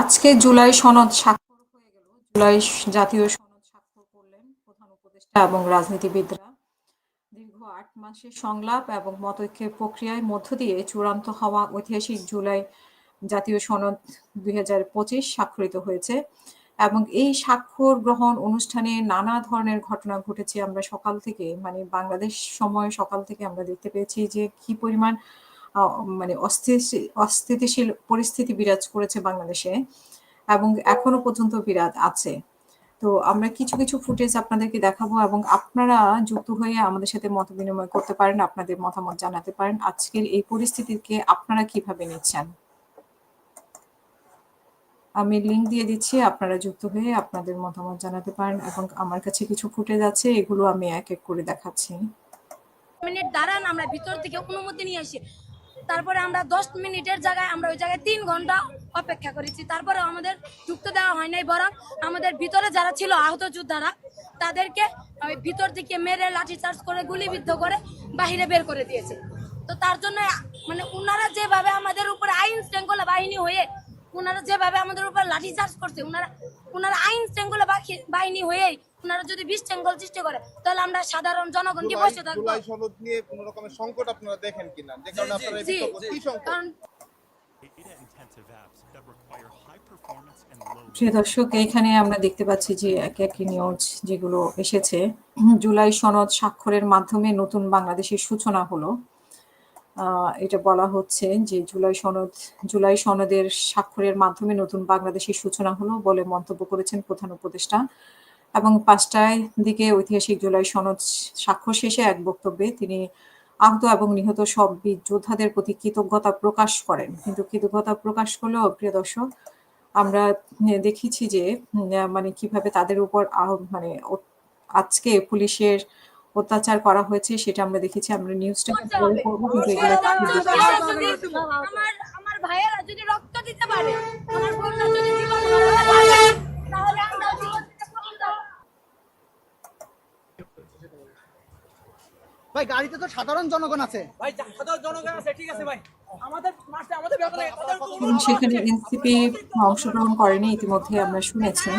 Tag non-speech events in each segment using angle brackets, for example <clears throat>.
আজকে জুলাই সনদ স্বাক্ষর হয়ে গেল। জুলাই জাতীয় সনদ স্বাক্ষর করলেন প্রধান উপদেষ্টা এবং রাজনীতিবিদরা। দীর্ঘ আট মাসের সংলাপ এবং মতৈক্যের প্রক্রিয়ায় মধ্য দিয়ে চূড়ান্ত হওয়া ঐতিহাসিক জুলাই জাতীয় সনদ দুই হাজার পঁচিশ স্বাক্ষরিত হয়েছে এবং এই স্বাক্ষর গ্রহণ অনুষ্ঠানে নানা ধরনের ঘটনা ঘটেছে। আমরা সকাল থেকে মানে বাংলাদেশ সময় সকাল থেকে আমরা দেখতে পেয়েছি যে কি পরিমাণ মানে অস্থিতিশীল পরিস্থিতি বিরাজ করেছে বাংলাদেশে এবং এখনও পর্যন্ত বিরাজ আছে। তো আমরা কিছু কিছু ফুটেজ আপনাদেরকে দেখাবো এবং আপনারা যুক্ত হয়ে আমাদের সাথে মত বিনিময় করতে পারেন, আপনাদের মতামত জানাতে পারেন। আজকের এই পরিস্থিতিকে আপনারা কীভাবে নিচ্ছেন? আমি লিঙ্ক দিয়ে দিচ্ছি, আপনারা যুক্ত হয়ে আপনাদের মতামত জানাতে পারেন এবং আমার কাছে কিছু ফুটেজ আছে, এগুলো আমি এক এক করে দেখাচ্ছি। দাঁড়ান, আমরা ভিতর থেকে অনুমতি নিয়ে আসি। তারপরে আমরা দশ মিনিটের জায়গায় আমরা ওই জায়গায় তিন ঘণ্টা অপেক্ষা করেছি। তারপরে আমাদের যুক্ত দেওয়া হয় নাই, বরং আমাদের ভিতরে যারা ছিল আহত যোদ্ধারা, তাদেরকে ওই ভিতর থেকে মেরে লাঠিচার্জ করে গুলিবিদ্ধ করে বাহিরে বের করে দিয়েছে। তো তার জন্য মানে ওনারা যেভাবে আমাদের উপরে আইন শৃঙ্খলা বাহিনী হয়ে ওনারা যেভাবে আমাদের উপর লাঠিচার্জ করছে ওনারা ওনারা আইন শৃঙ্খলা বাহিনী হয়েই ওনারা যদি বিশৃঙ্খল সৃষ্টি করে তাহলে আমরা সাধারণ জনগণ কি বসে থাকব? জুলাই সনদ নিয়ে কোন রকমের সংকট আপনারা দেখেন কিনা? যে কারণে আপনারা এই কি সংকট? প্রিয় দর্শক এইখানে আমরা দেখতে পাচ্ছি যে এক এক নিউজ যেগুলো এসেছে। জুলাই সনদ স্বাক্ষরের মাধ্যমে নতুন বাংলাদেশের সূচনা হলো। আহ, এটা বলা হচ্ছে যে জুলাই সনদ জুলাই সনদের স্বাক্ষরের মাধ্যমে নতুন বাংলাদেশের সূচনা হলো বলে মন্তব্য করেছেন প্রধান উপদেষ্টা এবং পাঁচটায় দিকে ঐতিহাসিক জুলাই সনদ স্বাক্ষর শেষে এক বক্তব্যে তিনি আহত এবং নিহত সব বীর যোদ্ধাদের প্রতি কৃতজ্ঞতা প্রকাশ করেন। কিন্তু কৃতজ্ঞতা প্রকাশ করলেও প্রিয় দর্শক আমরা দেখেছি যে মানে কীভাবে তাদের উপর আহ- মানে আজকে পুলিশের অত্যাচার করা হয়েছে সেটা আমরা দেখেছি। আমরা নিউজটা করতে কিন্তু এগুলো আমার আমার ভাইয়েরা যদি রক্ত দিতে পারে আমার বোনরা যদি জীবন <laughs> বাঁচাতে পারে তাহলে আমরা জীবন থেকে প্রকৃত ভাই গাড়িতে তো সাধারণ জনগণ আছে। ভাই সাধারণ জনগণ আছে ঠিক আছে ভাই। আমাদের আমাদের তাদের তো সেখানে এনসিপি অংশগ্রহণ করেনি ইতিমধ্যে আমরা শুনেছি।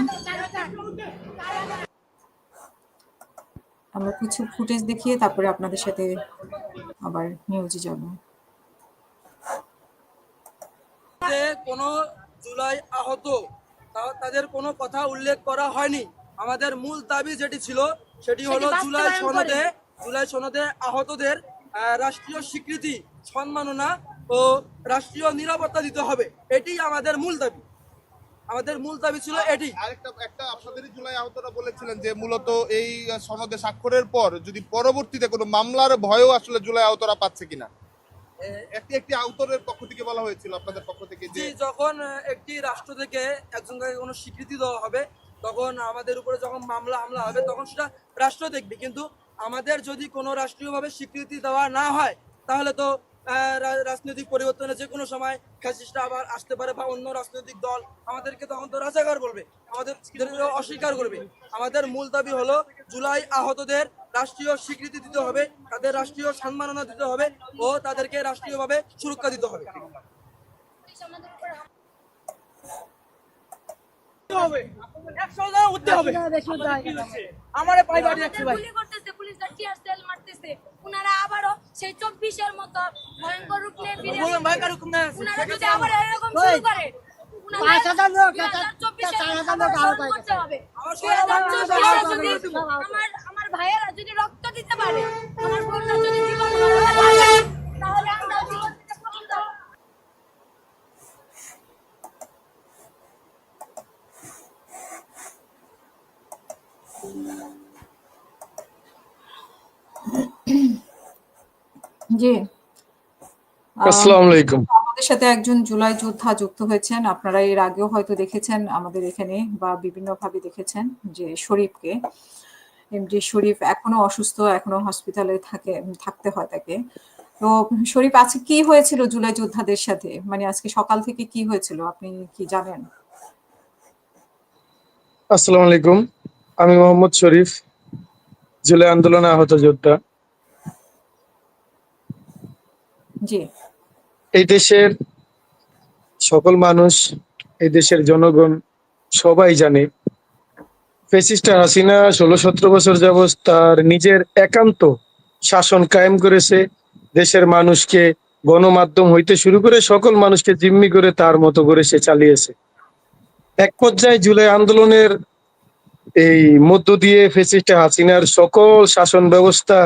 আমরা কিছু ফুটেজ দেখিয়ে তারপরে আপনাদের সাথে আবার নিউজে যাব। কোনো জুলাই আহত তা- তাদের কোনো কথা উল্লেখ করা হয়নি। আমাদের মূল দাবি যেটি ছিল সেটি হলো জুলাই সনদে। জুলাই সনদে আহতদের রাষ্ট্রীয় স্বীকৃতি সম্মাননা ও রাষ্ট্রীয় নিরাপত্তা দিতে হবে। এটি আমাদের মূল দাবি। আমাদের মূল দাবি ছিল এটি। আরেকটা একটা আপনাদেরই জুলাই আহতরা বলেছিলেন যে মূলত এই সনদে স্বাক্ষরের পর যদি পরবর্তীতে কোনো মামলার ভয়ও আসলে জুলাই আহতরা পাচ্ছে কিনা? একটি একটি পক্ষ থেকে বলা হয়েছিল আপনাদের পক্ষ থেকে যে যখন একটি রাষ্ট্র থেকে একজনকে কোনো স্বীকৃতি দেওয়া হবে তখন আমাদের উপরে যখন মামলা, হামলা হবে, তখন সেটা রাষ্ট্র দেখবে। কিন্তু আমাদের যদি কোনো রাষ্ট্রীয়ভাবে স্বীকৃতি দেওয়া না হয়, তাহলে তো রাজনৈতিক পরিবর্তনে যে কোনো সময় ফ্যাসিস্টরা আবার আসতে পারে বা অন্য রাজনৈতিক দল আমাদেরকে তখন তো রাজাকার বলবে, আমাদের অস্বীকার করবে। আমাদের মূল দাবি হলো জুলাই আহতদের রাষ্ট্রীয় স্বীকৃতি দিতে হবে, তাদের রাষ্ট্রীয় সম্মাননা দিতে হবে ও তাদেরকে রাষ্ট্রীয়ভাবে সুরক্ষা দিতে হবে। উপরে হবে। একশো জন উঠতে হবে। আমার পাই বাড়ি যাচ্ছে ভাই। করতেছে পুলিশরা টিয়ার সেল মারতেছে। ওনারা আবারও সেই চব্বিশের মতো ভয়ঙ্কর রূপ নিয়ে ফিরে বলুন ভাই কারও কম নাই ওনারা যদি আবার এরকম শুরু করে পাঁচ হাজার লোক, দুই হাজার চব্বিশের চার হাজার লোক আহত স্মরণ হয়েছে। করতে হবে। আমার ভাইয়েরা যদি রক্ত দিতে পারে আমার বোনরা যদি জীবন জি। আসসালামু আলাইকুম। আমাদের সাথে একজন জুলাই যোদ্ধা যুক্ত হয়েছেন। আপনারা এর আগেও হয়তো দেখেছেন আমাদের এখানে বা বিভিন্ন ভাবে দেখেছেন যে শরীফকে। এমডি শরীফ এখনও অসুস্থ এখনও হসপিটালে থাকে থাকতে হয় তাকে। তো শরীফ আজকে কি হয়েছিল জুলাই যোদ্ধাদের সাথে? মানে আজকে সকাল থেকে কি হয়েছিল আপনি কি জানেন? আসসালামু আলাইকুম। আমি মোহাম্মদ শরীফ জুলাই আন্দোলনে আহত যোদ্ধা জি এই দেশের সকল মানুষ, এই দেশের জনগণ সবাই জানে ফেসিস্টা হাসিনা ষোলো সতেরো বছর যাবৎ তার নিজের একান্ত শাসন কায়েম করেছে। দেশের মানুষকে গণমাধ্যম হইতে শুরু করে সকল মানুষকে জিম্মি করে তার মতো করে সে চালিয়েছে। এক পর্যায়ে জুলাই আন্দোলনের এই মধ্য দিয়ে ফেসিস্টা হাসিনার সকল শাসন ব্যবস্থা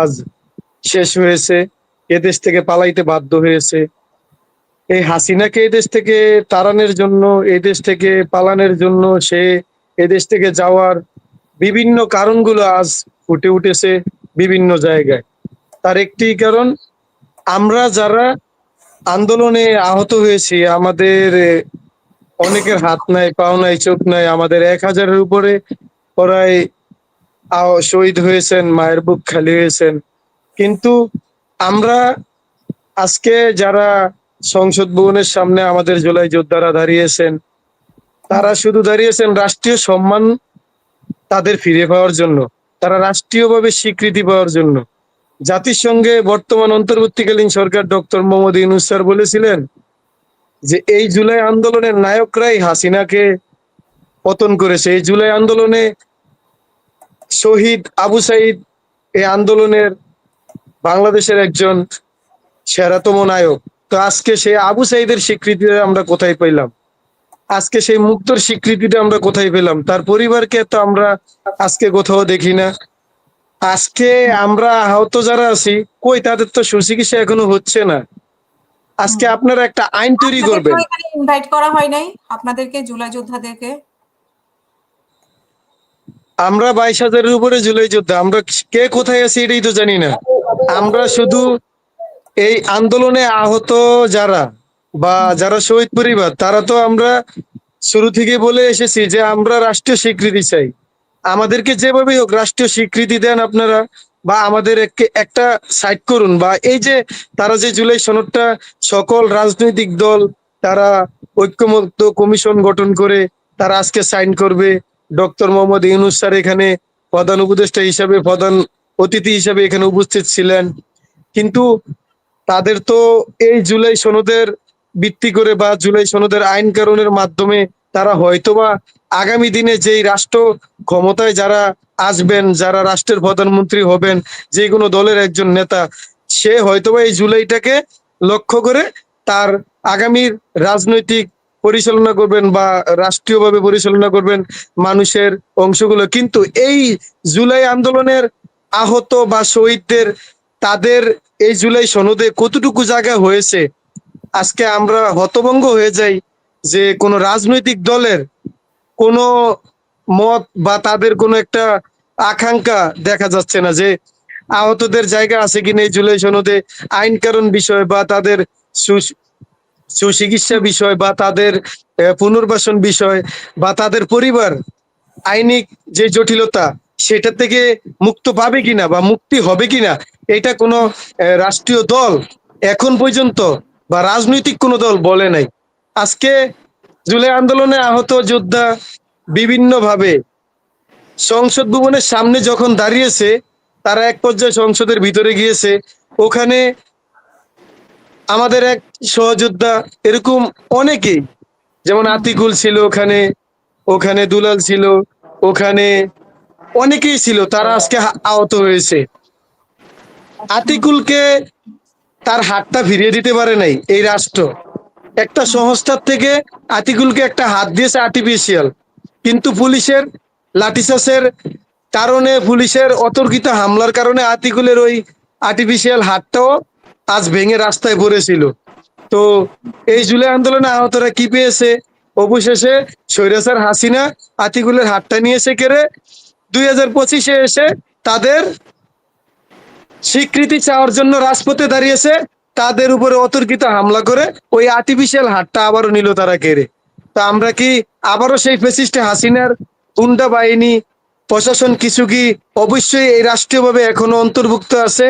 আজ শেষ হয়েছে। এদেশ থেকে পালাইতে বাধ্য হয়েছে। এই হাসিনাকে এদেশ থেকে তাড়ানোর জন্য এদেশ থেকে পালানোর জন্য সে এদেশ থেকে যাওয়ার বিভিন্ন কারণগুলো আজ ফুটে উঠেছে বিভিন্ন জায়গায়। তার একটি কারণ, আমরা যারা আন্দোলনে আহত হয়েছি, আমাদের অনেকের হাত নাই, পাও নাই, চোখ নাই, আমাদের এক হাজারের উপরে প্রায় শহীদ হয়েছেন, মায়ের বুক খালি হয়েছেন। কিন্তু আমরা আজকে যারা সংসদ ভবনের সামনে আমাদের জুলাই যোদ্ধারা দাঁড়িয়েছেন, তারা শুধু দাঁড়িয়েছেন রাষ্ট্রীয় সম্মান তাদের ফিরে পাওয়ার জন্য, তারা রাষ্ট্রীয়ভাবে স্বীকৃতি পাওয়ার জন্য। জাতিসংঘে বর্তমান অন্তর্বর্তীকালীন সরকার ডক্টর মোহাম্মদ ইউনুস স্যার বলেছিলেন যে, এই জুলাই আন্দোলনের নায়করাই হাসিনাকে পতন করেছে। এই জুলাই আন্দোলনে শহীদ আবু সাইদ এই আন্দোলনের বাংলাদেশের একজন সেরাতম নায়ক। তো আজকে সেই আবু সাইদের স্বীকৃতিটা আমরা কোথায় পেলাম? আজকে সেই মুক্তর স্বীকৃতিটা আমরা কোথায় পেলাম? তার পরিবারকে তো আমরা আজকে কোথাও দেখি না। আজকে আমরা আহত যারা আছি কই তাদের তো সুচিকিৎসা এখনও হচ্ছে না। আজকে আপনারা একটা আইন তৈরি করবেন। ইনভাইট করা হয় নাই? আপনাদেরকে জুলাই যোদ্ধাদেরকে? আমরা বাইশ হাজারের উপরে জুলাই যোদ্ধা। আমরা কে কোথায় আছি এটাই তো জানি না। আমরা শুধু এই আন্দোলনে আহত যারা বা যারা শহীদ পরিবার, তারা তো আমরা শুরু থেকে বলে এসেছি যে আমরা রাষ্ট্রীয় স্বীকৃতি চাই। আমাদেরকে যেভাবেই হোক রাষ্ট্রীয় স্বীকৃতি দেন আপনারা বা আমাদের একটা সাইড করুন বা এই যে তারা যে জুলাই সনদটা সকল রাজনৈতিক দল, তারা ঐক্যমত্য কমিশন গঠন করে তারা আজকে সাইন করবে। ডক্টর মোহাম্মদ ইউনুস স্যার এখানে প্রধান উপদেষ্টা হিসাবে প্রধান অতিথি হিসাবে এখানে উপস্থিত ছিলেন। কিন্তু তাদের তো এই জুলাই সনদের ভিত্তি করে বা জুলাই সনদের আইন কারণের মাধ্যমে তারা হয়তোবা আগামী দিনে যেই রাষ্ট্র ক্ষমতায় যারা আসবেন, যারা রাষ্ট্রের প্রধানমন্ত্রী হবেন, যে কোনো দলের একজন নেতা, সে হয়তোবা এই জুলাইটাকে লক্ষ্য করে তার আগামীর রাজনৈতিক পরিচালনা করবেন বা রাষ্ট্রীয়ভাবে পরিচালনা করবেন মানুষের অংশগুলো। কিন্তু এই জুলাই আন্দোলনের আহত বা শহীদদের তাদের এই জুলাই সনদে কতটুকু জায়গা হয়েছে? আজকে আমরা হতভঙ্গ হয়ে যাই যে কোনো রাজনৈতিক দলের কোনো মত বা তাদের কোনো একটা আকাঙ্ক্ষা দেখা যাচ্ছে না যে আহতদের জায়গা আছে কিনা এই জুলাই সনদে আইন কারণ বিষয় বা তাদের সুচিকিৎসা বিষয় বা তাদের পুনর্বাসন বিষয় বা তাদের পরিবার আইনিক যে জটিলতা সেটা থেকে মুক্ত পাবে কিনা বা মুক্তি হবে কিনা, এটা কোনো রাষ্ট্রীয় দল এখন পর্যন্ত বা রাজনৈতিক কোনো দল বলে নাই। আজকে জুলাই আন্দোলনে আহত যোদ্ধা বিভিন্নভাবে সংসদ ভবনের সামনে যখন দাঁড়িয়েছে, তারা এক পর্যায়ে সংসদের ভিতরে গিয়েছে। ওখানে আমাদের এক সহযোদ্ধা, এরকম অনেকেই, যেমন আতিকুল ছিল ওখানে ওখানে দুলাল ছিল, ওখানে অনেকেই ছিল তারা আজকে আহত হয়েছে। আতিকুলকে তার হাতটা ফিরিয়ে দিতে পারে নাই এই রাষ্ট্র। একটা সংস্থার থেকে আতিকুলকে একটা হাত দিয়েছে আর্টিফিশিয়াল কিন্তু পুলিশের লাঠিচার্জের কারণে পুলিশের অতর্কিত হামলার কারণে আতিকুলের ওই আর্টিফিশিয়াল হাতটাও আজ ভেঙে রাস্তায় পড়েছিল। তো এই জুলাই আন্দোলনে আহতরা কি পেয়েছে? অবশেষে স্বৈরাচার হাসিনা আতিকুলের হাতটা নিয়েছে কেড়ে দুই হাজার পঁচিশে এসে তাদের স্বীকৃতি চাওয়ার জন্য রাজপথে দাঁড়িয়েছে। তাদের উপরে অতর্কিত হামলা করে ওই আর্টিফিশিয়াল হাতটা আবারও নিল তারা কেড়ে তো আমরা কি আবারও সেই ফেসিস্টে হাসিনার গুন্ডা বাহিনী, প্রশাসন কিছু কি অবশ্যই এই রাষ্ট্রীয়ভাবে এখনও অন্তর্ভুক্ত আছে?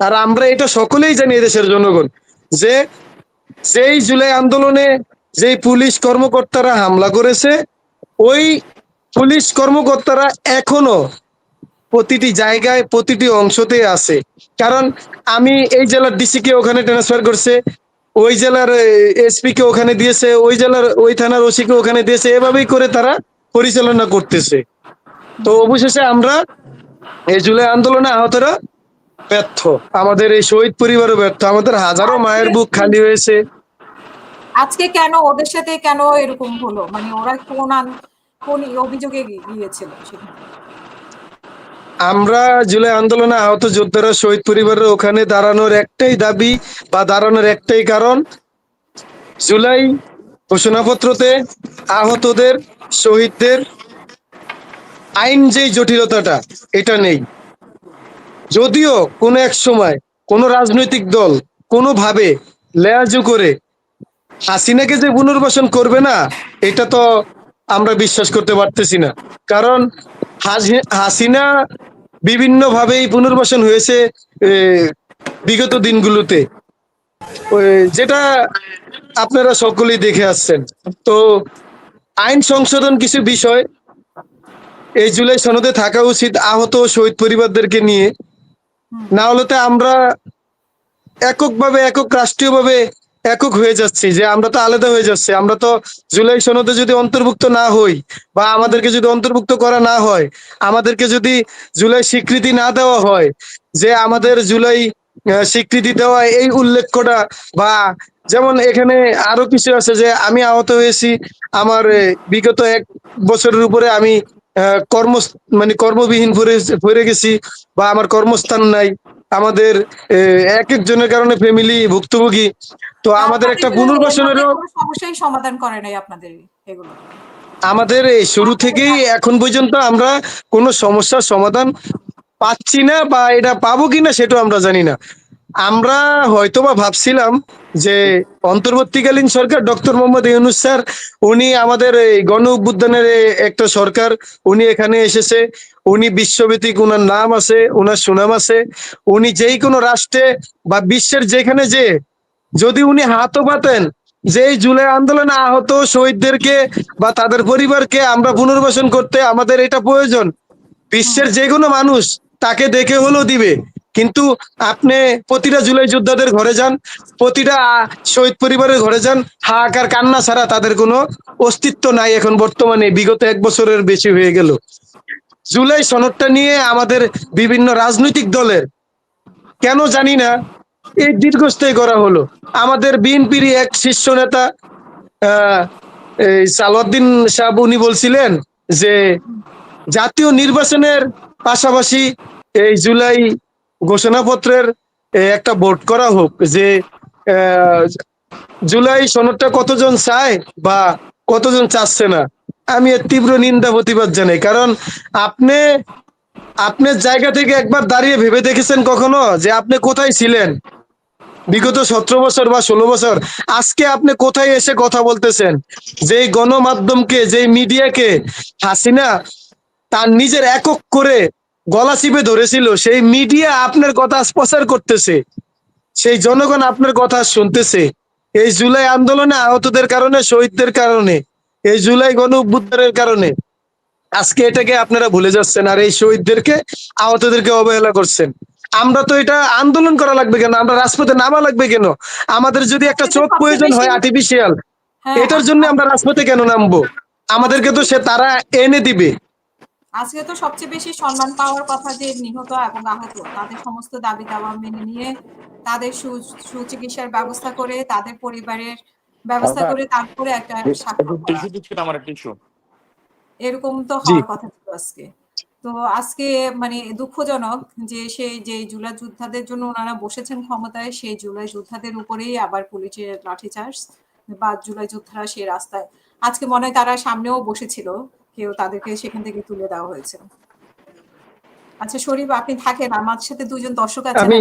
আর আমরা এটা সকলেই জানি এদেশের জনগণ যে যেই জুলাই আন্দোলনে যেই পুলিশ কর্মকর্তারা হামলা করেছে, ওই পুলিশ কর্মকর্তারা এখনও প্রতিটি জায়গায়, প্রতিটি অংশতে আছে। কারণ আমি এই জেলার ডিসি কে ওখানে ট্রান্সফার করছে, ওই জেলার এসপি কে ওখানে দিয়েছে, ওই জেলার, ওই থানার ওসি কে ওখানে দিয়েছে, এভাবেই করে তারা পরিচালনা করতেছে। তো অবশেষে আমরা এই জুলাই আন্দোলনে আহতরা ব্যর্থ। আমাদের এই শহীদ পরিবারও ব্যর্থ। আমাদের হাজারো মায়ের বুক খালি হয়েছে। আজকে কেন ওদের সাথে কেন এরকম হলো? মানে ওরা কোন কোন অভিযোগে গিয়েছিল আমরা জুলাই আন্দোলনে আহত যোদ্ধারা শহীদ পরিবারের ওখানে দাঁড়ানোর একটাই দাবি বা দাঁড়ানোর একটাই কারণ, জুলাই ঘোষণাপত্রতে আহতদের, শহীদদের আইন যেই জটিলতাটা, এটা নেই। যদিও কোনো এক সময় কোনো রাজনৈতিক দল কোনোভাবে লেয়াজু করে হাসিনাকে যে পুনর্বাসন করবে না, এটা তো আমরা বিশ্বাস করতে পারতেছি না। কারণ হাসি- হাসিনা বিভিন্ন ভাবেই পুনর্বাসন হয়েছে বিগত দিনগুলোতে। যেটা আপনারা সকলেই দেখে আসছেন। তো আইন সংশোধন কিছু বিষয়, এই জুলাই সনদে থাকা উচিত আহত শহীদ পরিবারদেরকে নিয়ে। না হলে তো আমরা এককভাবে, একক রাষ্ট্রীয়ভাবে একক হয়ে যাচ্ছি, যে আমরা তো আলাদা হয়ে যাচ্ছি। আমরা তো জুলাই সনদে যদি অন্তর্ভুক্ত না হই বা আমাদেরকে যদি অন্তর্ভুক্ত করা না হয়, আমাদেরকে যদি জুলাই স্বীকৃতি না দেওয়া হয়, যে আমাদের জুলাই স্বীকৃতি দেওয়া এই উল্লেখ্যটা বা যেমন এখানে আরও কিছু আছে যে আমি আহত হয়েছি, আমার বিগত এক বছরের উপরে আমি কর্ম মানে কর্মবিহীন ভরে গেছি বা আমার কর্মস্থান নাই। আমাদের এক একজনের কারণে ফ্যামিলি ভুক্তভোগী। তো আমাদের একটা পুনর্বাসনেরও সমস্যাই সমাধান করে নাই আপনাদের এগুলো। আমাদের এই শুরু থেকেই এখন পর্যন্ত আমরা কোনো সমস্যার সমাধান পাচ্ছি না বা এটা পাবো কিনা সেটাও আমরা জানি না। আমরা হয়তোবা ভাবছিলাম যে অন্তর্বর্তীকালীন সরকার ডক্টর মোহাম্মদ ইউনুস স্যার, উনি আমাদের এই গণ অভ্যুত্থানের একটা সরকার, উনি এখানে এসেছে, উনি বিশ্বভিত্তিক উনার নাম আছে, উনার সুনাম আছে, উনি যেই কোনো রাষ্ট্রে বা বিশ্বের যেখানে যে, যদি উনি হাতও পাতেন যে এই জুলাই আন্দোলনে আহত শহীদদেরকে বা তাদের পরিবারকে আমরা পুনর্বাসন করতে আমাদের এটা প্রয়োজন, বিশ্বের যে কোনো মানুষ তাকে দেখে হলেও দিবে। কিন্তু আপনি প্রতিটা জুলাই যোদ্ধাদের ঘরে যান, প্রতিটা শহীদ পরিবারের ঘরে যান, হাহাকার, কান্না ছাড়া তাদের কোনো অস্তিত্ব নাই এখন বর্তমানে, বিগত এক বছরের বেশি হয়ে গেল। জুলাই সনদটা নিয়ে আমাদের বিভিন্ন রাজনৈতিক দলের, কেন জানি না, এই দীর্ঘস্থায়ী করা হলো। আমাদের বিএনপির এক শীর্ষ নেতা সালাউদ্দিন সাহেব, উনি বলছিলেন যে, জাতীয় নির্বাচনের পাশাপাশি এই জুলাই ঘোষণাপত্রের একটা ভোট করা হোক যে জুলাই সনদটা কতজন চায় বা কতজন চাচ্ছে না, আমি এর তীব্র নিন্দা প্রতিবাদ জানাই। কারণ আপনি আপনার জায়গা থেকে একবার দাঁড়িয়ে ভেবে দেখেছেন কখনো যে আপনি কোথায় ছিলেন? বিগত সতেরো বছর বা ষোলো বছর, আজকে আপনি কোথায় এসে কথা বলতেছেন? যেই গণমাধ্যমকে, যেই মিডিয়াকে, হাসিনা তার নিজের একক করে গলা চিপে ধরেছিল সেই মিডিয়া আপনার কথা প্রচার করতেছে সেই জনগণ আপনার কথা শুনতেছে। এই জুলাই আন্দোলনে আহতদের কারণে শহীদদের কারণে এই জুলাই গণ অভ্যুত্থানের কারণে। আজকে এটাকে আপনারা ভুলে যাচ্ছেন আর এই শহীদদেরকে আহতদেরকে অবহেলা করছেন। আমরা তো এটা আন্দোলন করা লাগবে কেন? আমরা রাজপথে নামা লাগবে কেন? আমাদের যদি একটা চোখ প্রয়োজন হয় আর্টিফিশিয়াল হ্যাঁ। এটার জন্য আমরা রাজপথে কেন নামবো? আমাদেরকে তো সে তারা এনে দিবে। আজকে তো সবচেয়ে বেশি সম্মান পাওয়ার কথা যে নিহত এবং আহত তাদের সমস্ত দাবি দাওয়া মেনে নিয়ে তাদের সুচিকিৎসার ব্যবস্থা করে তাদের পরিবারের ব্যবস্থা করে তারপরে একটা এরকম তো হওয়ার কথা ছিল আজকে। তো আজকে মানে দুঃখজনক যে সেই যে জুলাই যোদ্ধাদের জন্য ওনারা বসেছেন ক্ষমতায় সেই জুলাই যোদ্ধাদের উপরেই আবার পুলিশের লাঠিচার্জ বা জুলাই যোদ্ধারা সেই রাস্তায়। আজকে মনে হয় তারা সামনেও বসেছিল। কেউ তাদেরকে সেখান থেকে তুলে দেওয়া হয়েছে। আচ্ছা শরীফ আপনি থাকেন আমার সাথে দুজন দর্শক আছেন আমি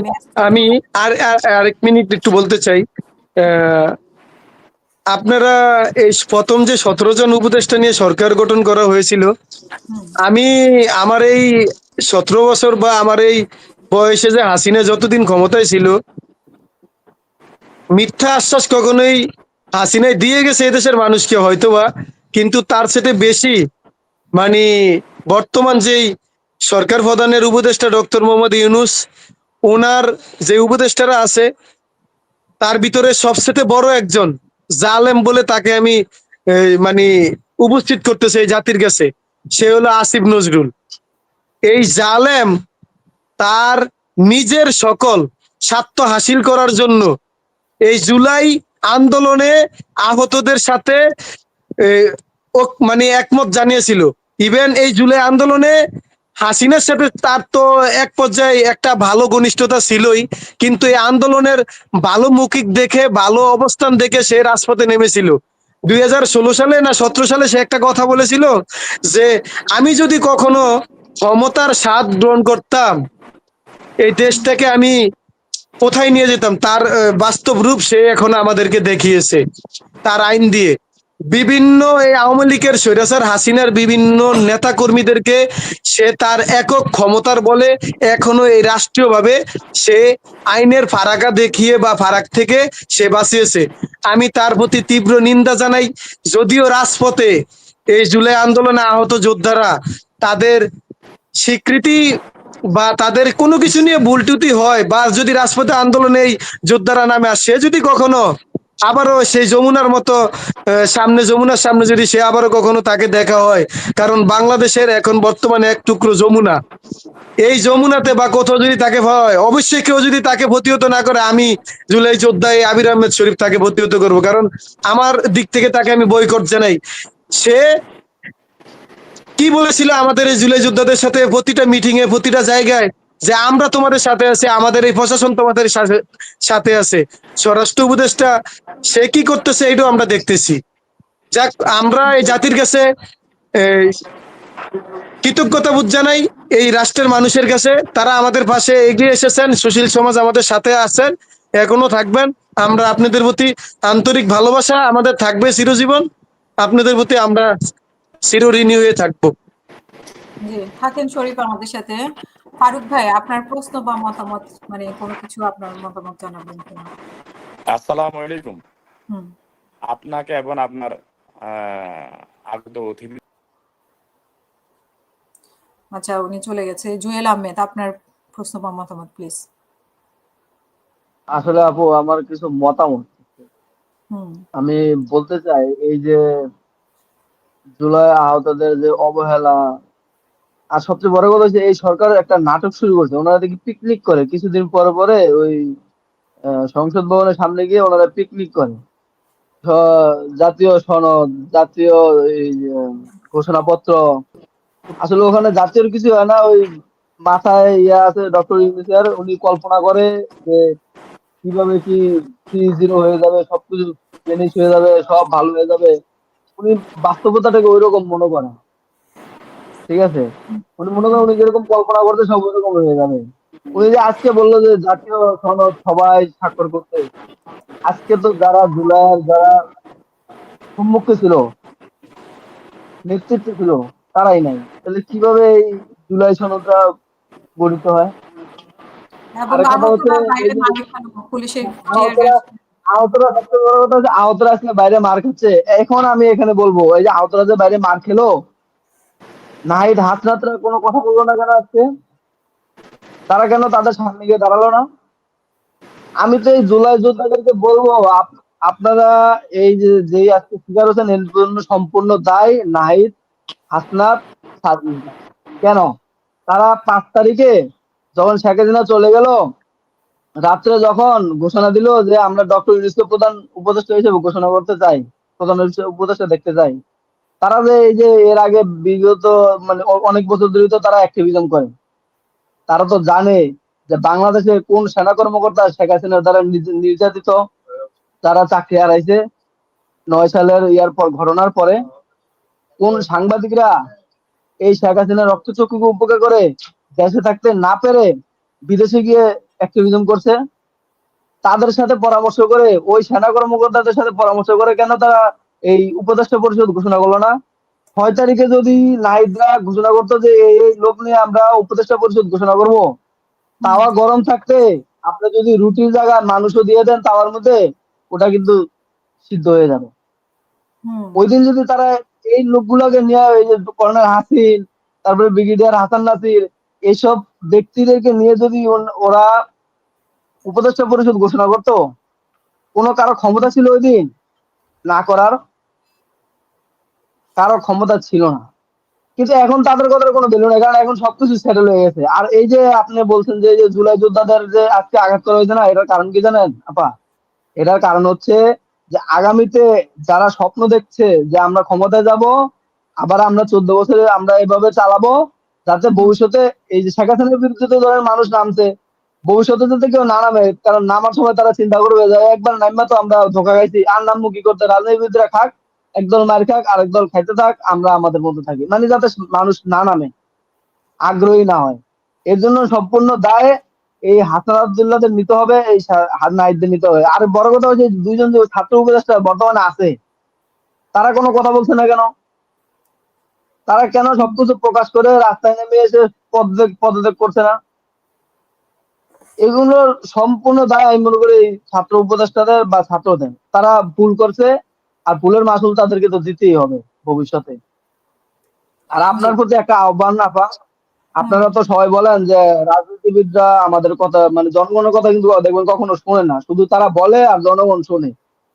আমি আর আর- আরেক মিনিট একটু বলতে চাই। আপনারা এই প্রথম যে সতেরো জন উপদেষ্টা নিয়ে সরকার গঠন করা হয়েছিল আমি আমার এই সতেরো বছর বা আমার এই বয়সে যে হাসিনা যতদিন ক্ষমতায় ছিল মিথ্যা আশ্বাস কখনোই হাসিনায় দিয়ে গেছে এদেশের মানুষকে হয়তোবা কিন্তু তার সাথে বেশি মানে বর্তমান যেই সরকার প্রধানের উপদেষ্টা ডক্টর মোহাম্মদ ইউনুস ওনার যে উপদেষ্টারা আছে, তার ভিতরে সবচেয়ে বড় একজন জালেম বলে তাকে আমি মানে উপস্থিত করতেছে এই জাতির কাছে, সে হলো আসিফ নজরুল। এই জালেম তার নিজের সকল স্বার্থ হাসিল করার জন্য এই জুলাই আন্দোলনে আহতদের সাথে মানে একমত জানিয়েছিল। ইভেন এই জুলাই আন্দোলনে হাসিনার সাথে তার তো এক পর্যায়ে একটা ভালো ঘনিষ্ঠতা ছিলই, কিন্তু এই আন্দোলনের ভালো মৌখিক দেখে, ভালো অবস্থান দেখে সে রাজপথে নেমেছিল। দুই হাজার ষোলো সালে না সতেরো সালে সে একটা কথা বলেছিল যে, আমি যদি কখনো ক্ষমতার স্বাদ গ্রহণ করতাম, এই দেশটাকে আমি কোথায় নিয়ে যেতাম? তার বাস্তব রূপ সে এখন আমাদেরকে দেখিয়েছে, তার আইন দিয়ে। বিভিন্ন এই আওয়ামী লীগের স্বৈরাচার হাসিনার বিভিন্ন নেতা কর্মীদেরকে সে তার একক ক্ষমতার বলে এখনও এই রাষ্ট্রীয়ভাবে সে আইনের ফারাকা দেখিয়ে বা ফারাক থেকে সে বাঁচিয়েছে। আমি তার প্রতি তীব্র নিন্দা জানাই। যদিও রাজপথে এই জুলাই আন্দোলনে আহত যোদ্ধারা তাদের স্বীকৃতি বা তাদের কোনো কিছু নিয়ে ভুল হয় বা যদি রাজপথে আন্দোলনে এই যোদ্ধারা নামে আসে যদি কখনো আবারও সেই যমুনার মতো সামনে যমুনার সামনে যদি সে আবারও কখনো তাকে দেখা হয়, কারণ বাংলাদেশের এখন বর্তমানে এক টুকরো যমুনা। এই যমুনাতে বা কোথাও যদি তাকে হয়, অবশ্যই কেউ যদি তাকে প্রতিহত না করে, আমি জুলাই যোদ্ধা এই আবির আহমেদ শরীফ তাকে প্রতিহত করব। কারণ আমার দিক থেকে তাকে আমি বয়কট জানাই। সে কি বলেছিল আমাদের এই জুলাই যোদ্ধাদের সাথে প্রতিটা মিটিং এ, প্রতিটা জায়গায়? যে আমরা তোমাদের সাথে আছি, আমাদের এই প্রশাসন তোমাদের সাথে- আছে। স্বরাষ্ট্র উপদেষ্টা, সে কি করতেছে এটাও আমরা দেখতেছি। যাক, আমরা এই জাতির কাছে কৃতজ্ঞতা বোধ জানাই এই রাষ্ট্রের মানুষের কাছে। তারা আমাদের পাশে এগিয়ে এসেছেন, সুশীল সমাজ আমাদের সাথে আছেন, এখনও থাকবেন। আমরা আপনাদের প্রতি আন্তরিক ভালোবাসা, আমাদের থাকবে চিরজীবন। আপনাদের প্রতি আমরা চিরঋণী হয়ে থাকব। থাকেন শরীফ আমাদের সাথে। ফারুক ভাই আপনার প্রশ্ন বা মতামত মানে কোনো কিছু আপনার মতামত জানাবেন কিনা? আসসালামু আলাইকুম। আপনাকে এবং আপনার আগত অতিথি আচ্ছা উনি চলে গেছে। জুয়েল আহমেদ আপনার প্রশ্ন বা মতামত প্লিজ। আসলে আপু আমার কিছু মতামত হুম। আমি বলতে চাই এই যে জুলাই আহতদের যে অবহেলা আর সবচেয়ে বড় কথা হচ্ছে এই সরকার একটা নাটক শুরু করছে। ওনারা দেখি পিকনিক করে। কিছুদিন পরে পরে ওই সংসদ ভবনের সামনে গিয়ে ওনারা পিকনিক করে। জাতীয় সনদ, জাতীয় ঘোষণাপত্র। আসলে ওখানে জাতীয় কিছু হয় না। ওই মাথায় ইয়ে আছে ডক্টর ইউনিসের উনি কল্পনা করে যে কীভাবে কি জিরো হয়ে যাবে, সবকিছু জিনিস হয়ে যাবে, সব ভালো হয়ে যাবে। উনি বাস্তবতাটাকে ওই রকম মনে করেন। ঠিক আছে? উনি মনে করেন উনি যেরকম কল্পনা করতে সব ওইরকম হয়ে যাবে। উনি যে আজকে বলল যে জাতীয় সনদ সবাই স্বাক্ষর করতে আজকে তো যারা জুলাইয়ের যারা সম্মুখে ছিল নেতৃত্বে ছিল তারাই নাই। তাহলে কীভাবে এই জুলাই সনদটা গঠিত হয়? আহতরা আহতরা gas- সবচেয়ে বড় কথা হচ্ছে আহতরা আজকে বাইরে মার খাচ্ছে। এখন আমি এখানে বলব এই যে আহতরা যে বাইরে মার খেলো নাহিদ হাসনাতরা কোনো কথা বলল না কেন আজকে? তারা কেন তাদের সামনে গিয়ে দাঁড়াল না? আমি তো এই জুলাই যোদ্ধাদেরকে বলব আপনারা এই যে আজকে শিকার হচ্ছেন এর জন্য সম্পূর্ণ দায় নাহিদ, হাসনাত কেন? তারা পাঁচ তারিখে যখন শেখ হাসিনা চলে গেল, রাত্রে যখন ঘোষণা দিল যে আমরা ডক্টর ইউনুসকে প্রধান উপদেষ্টা হিসেবে ঘোষণা করতে চাই, প্রধান উপদেষ্টা দেখতে চাই তারা যে এই যে এর আগে বিগত মানে অনেক বছর ধরে তো তারা অ্যাক্টিভিজম করে। তারা তো জানে যে বাংলাদেশে কোন সেনা কর্মকর্তা শেখ হাসিনার দ্বারা নির্যাতিত, তারা চাকরি হারাইছে। নয় সালের ইয়ার পর, ঘটনার পরে কোন সাংবাদিকরা এই শেখ হাসিনার রক্তচক্ষুকে উপকার করে দেশে থাকতে না পেরে বিদেশে গিয়ে অ্যাক্টিভিজম করছে? তাদের সাথে পরামর্শ করে ওই সেনা কর্মকর্তাদের সাথে পরামর্শ করে কেন তারা এই উপদেষ্টা পরিষদ ঘোষণা করল না। ছয় তারিখে যদি নাহিদরা ঘোষণা করতো যে এই লোক নিয়ে আমরা উপদেষ্টা পরিষদ ঘোষণা করব তাওয়া গরম থাকতে আপনি যদি রুটির জায়গায় মাংস দিয়ে দেন তাওয়ার মধ্যে ওটা কিন্তু সিদ্ধ হয়ে যাবে। ওই দিন যদি তারা এই লোকগুলোকে নিয়ে এই যে কর্নেল হাসিন তারপরে ব্রিগেডিয়ার হাসান নাসির এইসব ব্যক্তিদেরকে নিয়ে যদি ওরা উপদেষ্টা পরিষদ ঘোষণা করতো কোনো কারও ক্ষমতা ছিল ওই দিন? না করার কারও ক্ষমতা ছিল না। কিন্তু এখন তাদের কথার কোনো ভ্যালু নেই, কারণ এখন সবকিছু সেটেল হয়ে গেছে। আর এই যে আপনি বলছেন যে যে জুলাই যোদ্ধাদের যে আজকে আঘাত করা হয়েছে না, এটার কারণ কি জানেন? আপা, এটার কারণ হচ্ছে যে আগামীতে যারা স্বপ্ন দেখছে যে আমরা ক্ষমতায় যাব, আবার আমরা চোদ্দ বছরে আমরা এভাবে চালাবো, যাতে ভবিষ্যতে এই যে শেখ হাসিনার বিরুদ্ধে তো ধরেন মানুষ নামছে, ভবিষ্যতে যাতে কেউ না নামে, কারণ নামার সময় তারা চিন্তা করবে যে, একবার নামবা তো আমরা ধোকা খাইছি, আর নামবো কি করতে, রাজনীতিবিদরা খাক একদল মার খাক আরেক দল খাইতে থাক, আমরা আমাদের মধ্যে থাকি। মানে যাতে মানুষ না নামে, আগ্রহী না হয়। এর জন্য সম্পূর্ণ দায় এই হাসান আবদুল্লাহদের নিতে হবে, এই নাইদদের নিতে হবে। আর বড় কথা হচ্ছে, দুইজন যে ছাত্র উপদেষ্টা বর্তমানে আছে, তারা কোনো কথা বলছে না কেন? তারা কেন সবকিছু প্রকাশ করে রাস্তায় নেমে এসে পদত্যাগ পদত্যাগ করছে না? এগুলোর সম্পূর্ণ দায় আমি মনে করি ছাত্র উপদেষ্টাদের বা ছাত্রদের। তারা ভুল করছে আর ভুলের মাসুল তাদেরকে তো দিতেই হবে ভবিষ্যতে। আর আপনার প্রতি একটা আহ্বান আপা আপনারা তো সবাই বলেন যে রাজনীতিবিদরা আমাদের কথা মানে জনগণের কথা কিন্তু দেখবেন কখনো শোনে না। শুধু তারা বলে আর জনগণ শোনে।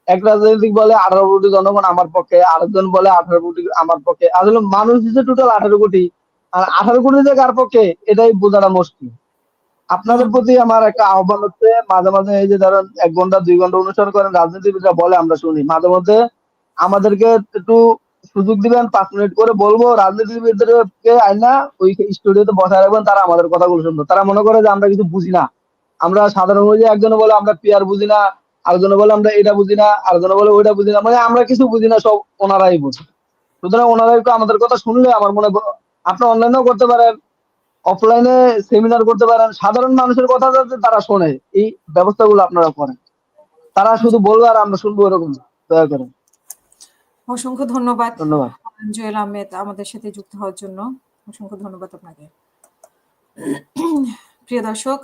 এক রাজনৈতিক বলে আঠারো কোটি জনগণ আমার পক্ষে। আরেকজন বলে আঠারো কোটি আমার পক্ষে। আসলে মানুষ দিচ্ছে টোটাল আঠারো কোটি। আর আঠারো কোটি যে কার পক্ষে এটাই বোঝাটা মুশকিল। আপনাদের প্রতি আমার একটা আহ্বান হচ্ছে মাঝে মাঝে এই যে ধরেন এক ঘণ্টা দুই ঘণ্টা অনুষ্ঠান করেন রাজনীতিবিদরা বলে আমরা শুনি। মাঝে মধ্যে আমাদেরকে একটু সুযোগ দিবেন, পাঁচ মিনিট করে বলব রাজনীতিবিদদেরকে আইনা ওই স্টুডিওতে বসায় রাখবেন, তারা আমাদের কথাগুলো শুনব। তারা মনে করে যে আমরা কিছু বুঝি না। আমরা সাধারণ একজনে বলে আমরা পিয়ার বুঝি না, আরেকজনে বলে আমরা এটা বুঝি না, আরেকজনে বলে ওইটা বুঝি না মানে আমরা কিছু বুঝি না, সব ওনারাই বুঝে। সুতরাং ওনারাই আমাদের কথা শুনলে আমার মনে আপনি অনলাইনেও করতে পারেন অফলাইনে সেমিনার করতে পারেন, সাধারণ মানুষের কথা যাতে তারা শোনে, এই ব্যবস্থাগুলো আপনারা করেন। তারা শুধু বলবে আর আমরা শুনব এরকম। দয়া করে। অসংখ্য ধন্যবাদ ধন্যবাদ। জুয়েল আহমেদ আমাদের সাথে যুক্ত হওয়ার জন্য। অসংখ্য ধন্যবাদ আপনাকে। প্রিয় দর্শক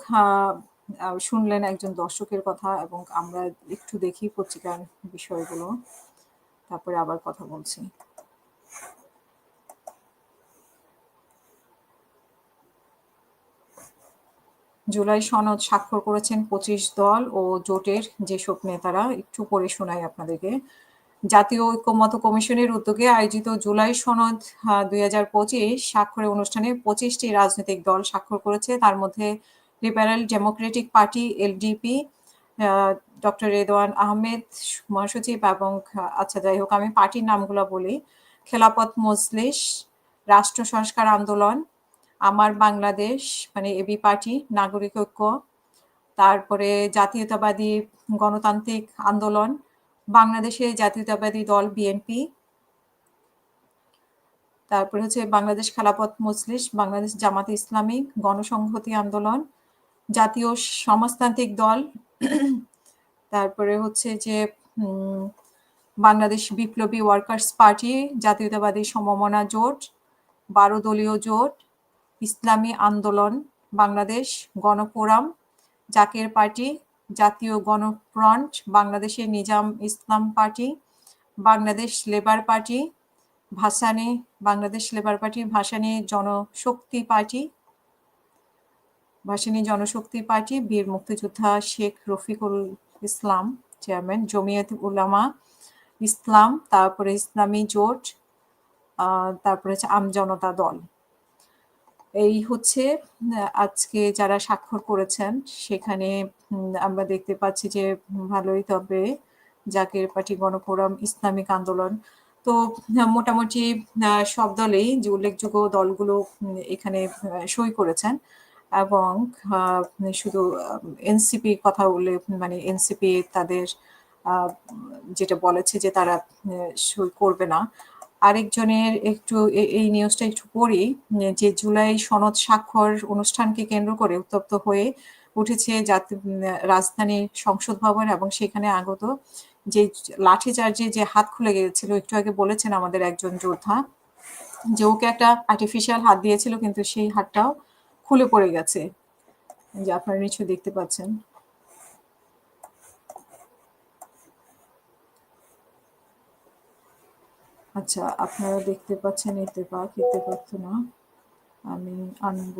শুনলেন একজন দর্শকের কথা এবং আমরা একটু দেখি পত্রিকার বিষয়গুলো। তারপরে আবার কথা বলছি। জুলাই সনদ স্বাক্ষর করেছেন পঁচিশ দল ও জোটের যেসব নেতারা একটু পরে শোনাই আপনাদেরকে। জাতীয় ঐক্যমত কমিশনের উদ্যোগে আয়োজিত জুলাই সনদ দুই হাজার পঁচিশ স্বাক্ষরের অনুষ্ঠানে পঁচিশটি রাজনৈতিক দল স্বাক্ষর করেছে। তার মধ্যে liberal democratic party LDP doctor Redwan Ahmed মহাসচিব এবং আচ্ছা যাই হোক, আমি পার্টির নামগুলো বলি। খেলাপথ মজলিস, রাষ্ট্র সংস্কার আন্দোলন, আমার বাংলাদেশ মানে এবি পার্টি, নাগরিক ঐক্য, তারপরে জাতীয়তাবাদী গণতান্ত্রিক আন্দোলন বাংলাদেশের জাতীয়তাবাদী দল বিএনপি। তারপরে হচ্ছে বাংলাদেশ খেলাপথ মজলিস, বাংলাদেশ জামাতে ইসলামী গণসংহতি আন্দোলন, জাতীয় সমাজতান্ত্রিক দল। তারপরে হচ্ছে যে বাংলাদেশ বিপ্লবী ওয়ার্কার্স পার্টি, জাতীয়তাবাদী সমমনা জোট, বারো দলীয় জোট, ইসলামী আন্দোলন, বাংলাদেশ গণফোরাম, জাকের পার্টি জাতীয় গণফ্রন্ট বাংলাদেশের Nizam Islam party, Bangladesh labour party, Bhasani, Bangladesh labour party, Bhasani Janashakti party, Bhasani Janashakti party, বীর মুক্তিযোদ্ধা শেখ রফিকুল ইসলাম, চেয়ারম্যান, জমিয়ত উলামা ইসলাম, তারপরে ইসলামী জোট তারপরে হচ্ছে আমজনতা দল। এই হচ্ছে আজকে যারা স্বাক্ষর করেছেন, সেখানে আমরা দেখতে পাচ্ছি যে ভালোই তবে জাকের পার্টি গণফোরাম ইসলামিক আন্দোলন। তো মোটামুটি সব দলেই যে উল্লেখযোগ্য দলগুলো এখানে সই করেছেন এবং শুধু এনসিপি কথা উল্লেখ মানে এনসিপি তাদের যেটা বলেছে যে তারা সই করবে না। আরেকজনের একটু এই নিউজটা একটু পড়ি, যে জুলাই সনদ স্বাক্ষর অনুষ্ঠানকে কেন্দ্র করে উত্তপ্ত হয়ে উঠেছে জাতি রাজধানী সংসদ ভবন এবং সেখানে আগত যে লাঠিচার্জে যে হাত খুলে গিয়েছিল, একটু আগে বলেছেন আমাদের একজন যোদ্ধা, যে ওকে একটা আর্টিফিশিয়াল হাত দিয়েছিল, কিন্তু সেই হাতটাও খুলে পড়ে গেছে। যে আপনারা নিশ্চয়ই দেখতে পাচ্ছেন। আচ্ছা আপনারা দেখতে পাচ্ছেন এতে পাক এতে পারতো না। আমি আনব।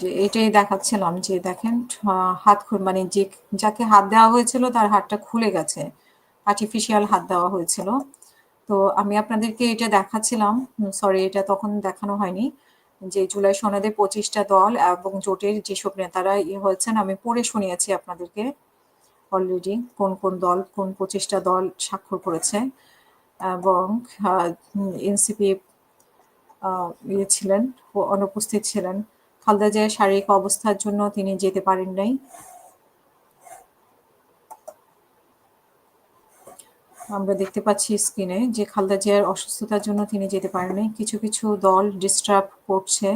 যে, এটাই দেখাচ্ছিলাম যে দেখেন হাত মানে যে যাকে হাত দেওয়া হয়েছিল তার হাতটা খুলে গেছে আর্টিফিশিয়াল হাত দেওয়া হয়েছিল। তো আমি আপনাদেরকে এটা দেখাচ্ছিলাম সরি এটা তখন দেখানো হয়নি, যে জুলাই সনদে পঁচিশটা দল এবং জোটের যেসব নেতারা ইয়ে হয়েছেন, আমি পড়ে শুনিয়েছি আপনাদেরকে অলরেডি কোন কোন দল, কোন পঁচিশটা দল স্বাক্ষর করেছে এবং এনসিপি ইয়ে ছিলেন, অনুপস্থিত ছিলেন। খালেদা জিয়ার শারীরিক অবস্থার জন্য তিনি যেতে পারেন নাই। আমরা দেখতে পাচ্ছি স্ক্রিনে যে খালেদা জিয়ার অসুস্থতার জন্য তিনি যেতে পারেননি কিছু কিছু দল ডিস্টার্ব করছে।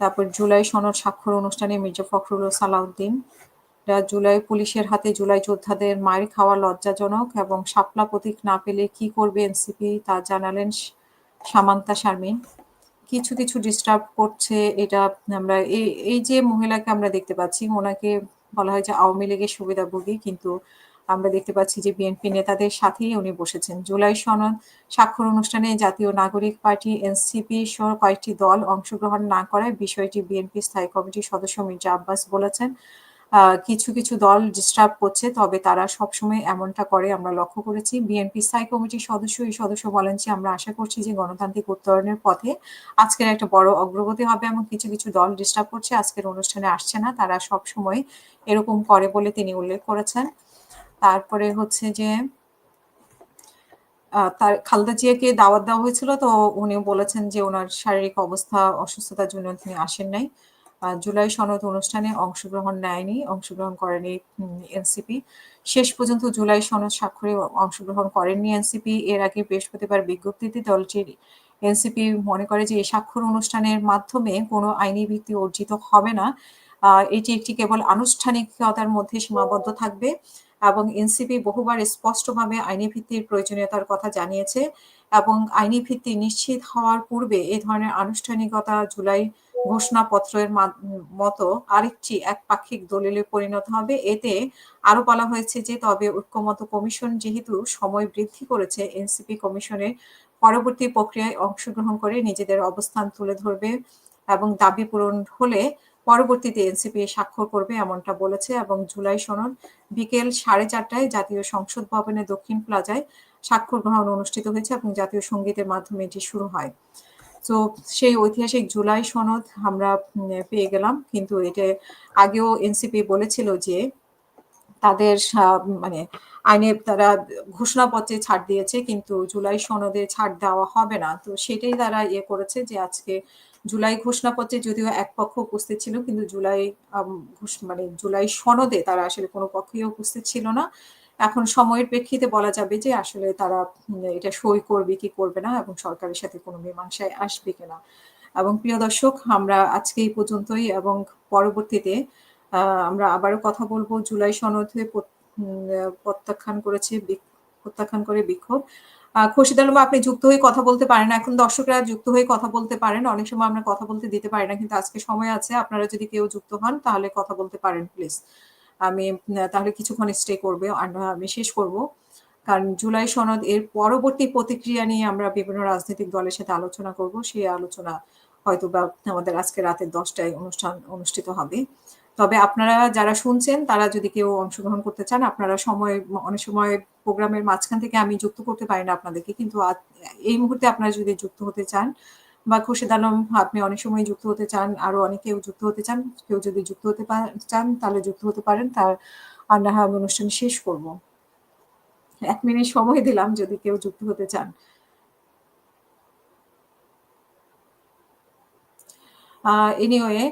তারপর জুলাই সনদ স্বাক্ষর অনুষ্ঠানে মির্জা ফখরুল সালাউদ্দিন। জুলাই পুলিশের হাতে জুলাই যোদ্ধাদের মায়ের খাওয়া লজ্জাজনক এবং শাপলা প্রতীক না পেলে কি করবে এনসিপি তা জানালেন সামান্তা শারমিন। কিছু কিছু ডিস্টার্ব করছে, এটা আমরা এই এই যে মহিলাকে আমরা দেখতে পাচ্ছি, ওনাকে বলা হয় যে আওয়ামী লীগের সুবিধাভোগী, কিন্তু আমরা দেখতে পাচ্ছি যে বিএনপি নেতাদের সাথেই উনি বসেছেন। জুলাই সনদ, স্বাক্ষর অনুষ্ঠানে জাতীয় নাগরিক পার্টি এনসিপি সহ কয়েকটি দল অংশগ্রহণ না করায় বিষয়টি বিএনপি স্থায়ী কমিটির সদস্য মির্জা আব্বাস বলেছেন। কিছু কিছু দল ডিস্টার্ব করছে, তবে তারা সবসময় এমনটা করে, আমরা লক্ষ্য করেছি। বিএনপি স্থায়ী কমিটির সদস্য, এই সদস্য বলেন যে, আমরা আশা করছি যে গণতান্ত্রিক উত্তরণের পথে আজকের একটা বড় অগ্রগতি হবে এবং কিছু কিছু দল ডিস্টার্ব করছে, আজকের অনুষ্ঠানে আসছে না। তারা সব সময় এরকম করে বলে তিনি উল্লেখ করেছেন। তারপরে হচ্ছে যে তার খালেদা জিয়াকে দাওয়াত দেওয়া হয়েছিল, তো উনি বলেছেন যে, ওনার শারীরিক অবস্থা, অসুস্থতার জন্য তিনি আসেন নাই। জুলাই সনদ অনুষ্ঠানে অংশগ্রহণ নেয়নি, অংশগ্রহণ করেনি এনসিপি। শেষ পর্যন্ত জুলাই সনদ স্বাক্ষরে অংশগ্রহণ করেননি এনসিপি। এর আগে বৃহস্পতিবার বিজ্ঞপ্তিতে দলটির এনসিপি মনে করে যে, এই স্বাক্ষর অনুষ্ঠানের মাধ্যমে কোনো আইনি ভিত্তি অর্জিত হবে না। এটি একটি কেবল আনুষ্ঠানিকতার মধ্যে সীমাবদ্ধ থাকবে এবং এনসিপি বহুবার স্পষ্টভাবে আইনি ভিত্তির প্রয়োজনীয়তার কথা জানিয়েছে এবং আইনি ভিত্তি নিশ্চিত হওয়ার পূর্বে এ ধরনের আনুষ্ঠানিকতা জুলাই ঘোষণাপত্রের মতো আরেকটি একপাক্ষিক দলিলে পরিণত হবে। এতে আরও বলা হয়েছে যে, তবে ঐক্যমত কমিশন যেহেতু সময় বৃদ্ধি করেছে, এনসিপি কমিশনের পরবর্তী প্রক্রিয়ায় অংশগ্রহণ করে নিজেদের অবস্থান তুলে ধরবে এবং দাবি পূরণ হলে পরবর্তীতে এনসিপি স্বাক্ষর করবে এমনটা বলেছে এবং জুলাই সনদ বিকেল সাড়ে চারটায় জাতীয় সংসদ ভবনের দক্ষিণ প্লাজায় স্বাক্ষর গ্রহণ অনুষ্ঠিত হয়েছে এবং জাতীয় সঙ্গীতের মাধ্যমে এটি শুরু হয়। তো সেই ঐতিহাসিক জুলাই সনদ আমরা পেয়ে গেলাম। কিন্তু এটা আগেও এনসিপি বলেছিল যে তাদের মানে আইনে তারা ঘোষণাপত্রে ছাড় দিয়েছে, কিন্তু জুলাই সনদে ছাড় দেওয়া হবে না। তো সেটাই তারা ইয়ে করেছে যে আজকে জুলাই ঘোষণাপত্রে যদিও এক পক্ষ উপস্থিত ছিল, কিন্তু জুলাই মানে জুলাই সনদে তারা আসলে কোনো পক্ষই উপস্থিত ছিল না। এখন সময়ের প্রেক্ষিতে বলা যাবে যে আসলে তারা এটা সই করবে কি করবে না এবং সরকারের সাথে কোনো মীমাংসায় আসবে কিনা এবং প্রিয় দর্শক আমরা আজকে এই পর্যন্তই এবং পরবর্তীতে আমরা আবারও কথা বলব। জুলাই সনদে প্রত- প্রত্যাখ্যান করেছে প্রত্যাখ্যান করে বিক্ষোভ। আহ, খুরশিদ আলম আপনি যুক্ত হয়ে কথা বলতে পারেন। এখন দর্শকরা যুক্ত হয়ে কথা বলতে পারেন। অনেক সময় আমরা কথা বলতে দিতে পারি না কিন্তু আজকে সময় আছে। আপনারা যদি কেউ যুক্ত হন তাহলে কথা বলতে পারেন প্লিজ। আমি তাহলে কিছুক্ষণ স্টে করবে আমি শেষ করব। কারণ জুলাই সনদ এর পরবর্তী প্রতিক্রিয়া নিয়ে আমরা বিভিন্ন রাজনৈতিক দলের সাথে আলোচনা করব। সেই আলোচনা হয়তো বা আমাদের আজকে রাতের দশটায় অনুষ্ঠান অনুষ্ঠিত হবে। তবে আপনারা যারা শুনছেন, তারা যদি কেউ অংশগ্রহণ করতে চান, আপনারা সময়, অনেক সময় প্রোগ্রামের মাঝখান থেকে আমি যুক্ত করতে পারি না আপনাদেরকে, কিন্তু এই মুহূর্তে আপনারা যদি যুক্ত হতে চান বা খুরশিদ আলম, আপনি অনেক সময় যুক্ত হতে চান, আরও অনেকেও যুক্ত হতে চান, কেউ যদি যুক্ত হতে চান, তাহলে যুক্ত হতে পারেন, তার আর না অনুষ্ঠান শেষ করব। এক মিনিট সময় দিলাম যদি কেউ যুক্ত হতে চান। এনিওয়ে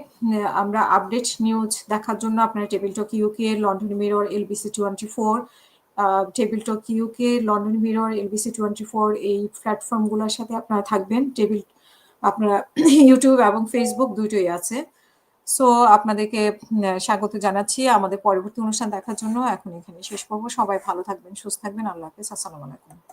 আমরা আপডেট নিউজ দেখার জন্য আপনারা Table Talk UK London Mirror LBC twenty four Table Talk UK London Mirror LBC twenty four এই প্ল্যাটফর্মগুলোর সাথে আপনারা থাকবেন। টেবিল আপনারা ইউটিউব <clears throat> এবং ফেসবুক দুটোই আছে। সো আপনাদেরকে স্বাগত জানাচ্ছি আমাদের পরবর্তী অনুষ্ঠান দেখার জন্য। এখন এখানে শেষ করব। সবাই ভালো থাকবেন, সুস্থ থাকবেন। আল্লাহ হাফেজ। আসসালামু আলাইকুম।